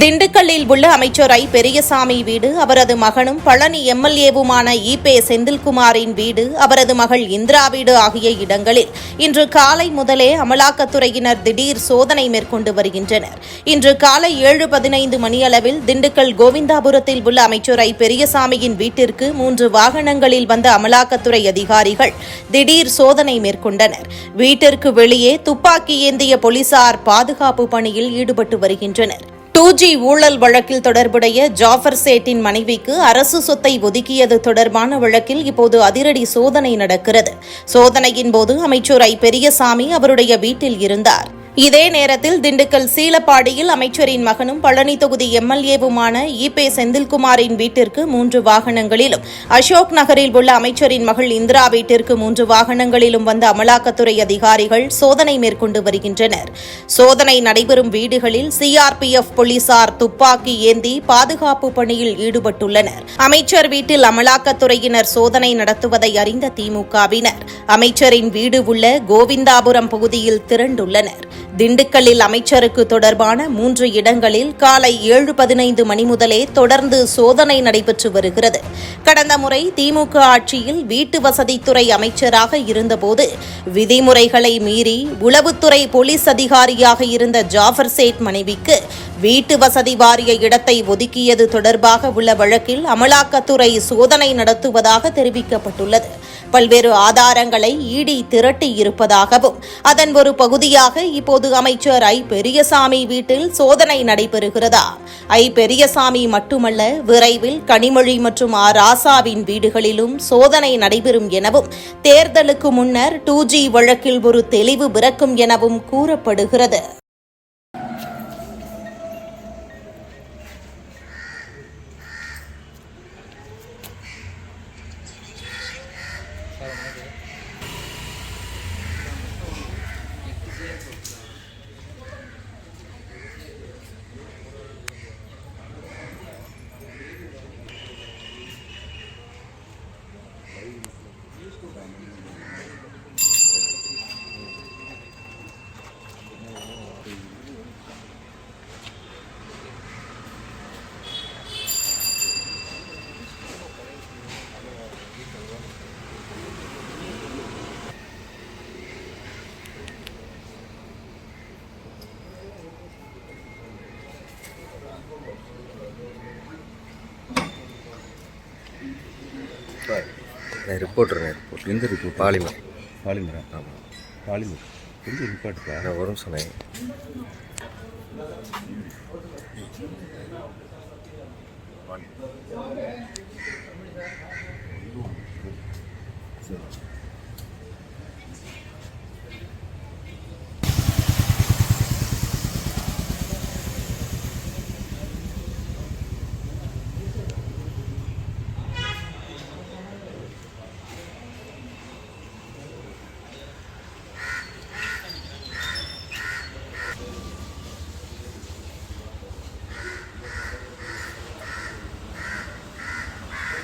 திண்டுக்கல்லில் உள்ள அமைச்சர் ஐ பெரியசாமி வீடு அவரது மகனும் பழனி எம்எல்ஏவுமான ஈபே செந்தில்குமாரின் வீடு அவரது மகள் இந்திரா வீடு ஆகிய இடங்களில் இன்று காலை முதலே அமலாக்கத்துறையினர் திடீர் சோதனை மேற்கொண்டு வருகின்றனர். இன்று காலை ஏழு பதினைந்து மணியளவில் திண்டுக்கல் கோவிந்தாபுரத்தில் உள்ள அமைச்சர் ஐ பெரியசாமியின் வீட்டிற்கு மூன்று வாகனங்களில் வந்த அமலாக்கத்துறை அதிகாரிகள் திடீர் சோதனை மேற்கொண்டனர். வீட்டிற்கு வெளியே துப்பாக்கி ஏந்திய போலீசார் பாதுகாப்பு பணியில் ஈடுபட்டு வருகின்றனர். டூ ஜி ஊழல் வழக்கில் தொடர்புடைய ஜாஃபர் சேட்டின் மனைவிக்கு அரசு சொத்தை ஒதுக்கியது தொடர்பான வழக்கில் இப்போது அதிரடி சோதனை நடக்கிறது. சோதனையின் போது அமைச்சர் ஐ பெரியசாமி அவருடைய வீட்டில் இருந்தார். இதே நேரத்தில் திண்டுக்கல் சீலப்பாடியில் அமைச்சரின் மகனும் பழனி தொகுதி எம்எல்ஏவுமான ஈபே செந்தில்குமாரின் வீட்டிற்கு மூன்று வாகனங்களிலும் அசோக் நகரில் உள்ள அமைச்சரின் மகள் இந்திரா வீட்டிற்கு மூன்று வாகனங்களிலும் வந்த அமலாக்கத்துறை அதிகாரிகள் சோதனை மேற்கொண்டு வருகின்றனர். சோதனை நடைபெறும் வீடுகளில் சிஆர்பிஎஃப் போலீசார் துப்பாக்கி ஏந்தி பாதுகாப்பு பணியில் ஈடுபட்டுள்ளனர். அமைச்சர் வீட்டில் அமலாக்கத்துறையினர் சோதனை நடத்துவதை அறிந்த திமுகவினர் அமைச்சரின் வீடு உள்ள கோவிந்தாபுரம் பகுதியில் திரண்டுள்ளனர். திண்டுக்கல்லில் அமைச்சருக்கு தொடர்பான மூன்று இடங்களில் காலை ஏழு பதினைந்து மணி முதலே தொடர்ந்து சோதனை நடைபெற்று வருகிறது. கடந்த முறை திமுக ஆட்சியில் வீட்டு வசதித்துறை அமைச்சராக இருந்தபோது விதிமுறைகளை மீறி உளவுத்துறை போலீஸ் அதிகாரியாக இருந்த ஜாஃபர் சேட் மனைவிக்கு வீட்டு வசதி வாரிய இடத்தை ஒதுக்கியது தொடர்பாக உள்ள வழக்கில் அமலாக்கத்துறை சோதனை நடத்துவதாக தெரிவிக்கப்பட்டுள்ளது. பல்வேறு ஆதாரங்களை இடி திரட்டி இருப்பதாகவும் அதன் ஒரு பகுதியாக இப்போது அமைச்சர் ஐ. பெரியசாமி வீட்டில் சோதனை நடைபெறுகிறதா? ஐ. பெரியசாமி மட்டுமல்ல விரைவில் கனிமொழி மற்றும் ஆ. ராசாவின் வீடுகளிலும் சோதனை நடைபெறும் எனவும் தேர்தலுக்கு முன்னர் டூ ஜி வழக்கில் ஒரு தெளிவு பிறக்கும் எனவும் கூறப்படுகிறது. ரிப்போர்ட்டருங்க ரிப்போர்ட் எந்த ரிப்போர்ட் பாலிமர். பாலிமரா? ஆமாம் பாலிமர். எந்த ரிப்போர்ட்டுப்பா நான் வரும் சொன்னேன்.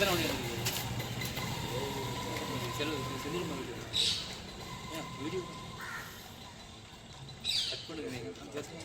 செல்லு செல்லூர் செல்லு செல்லு வீடியோ? கட் பண்ணுங்க நீங்கள் பேசுங்க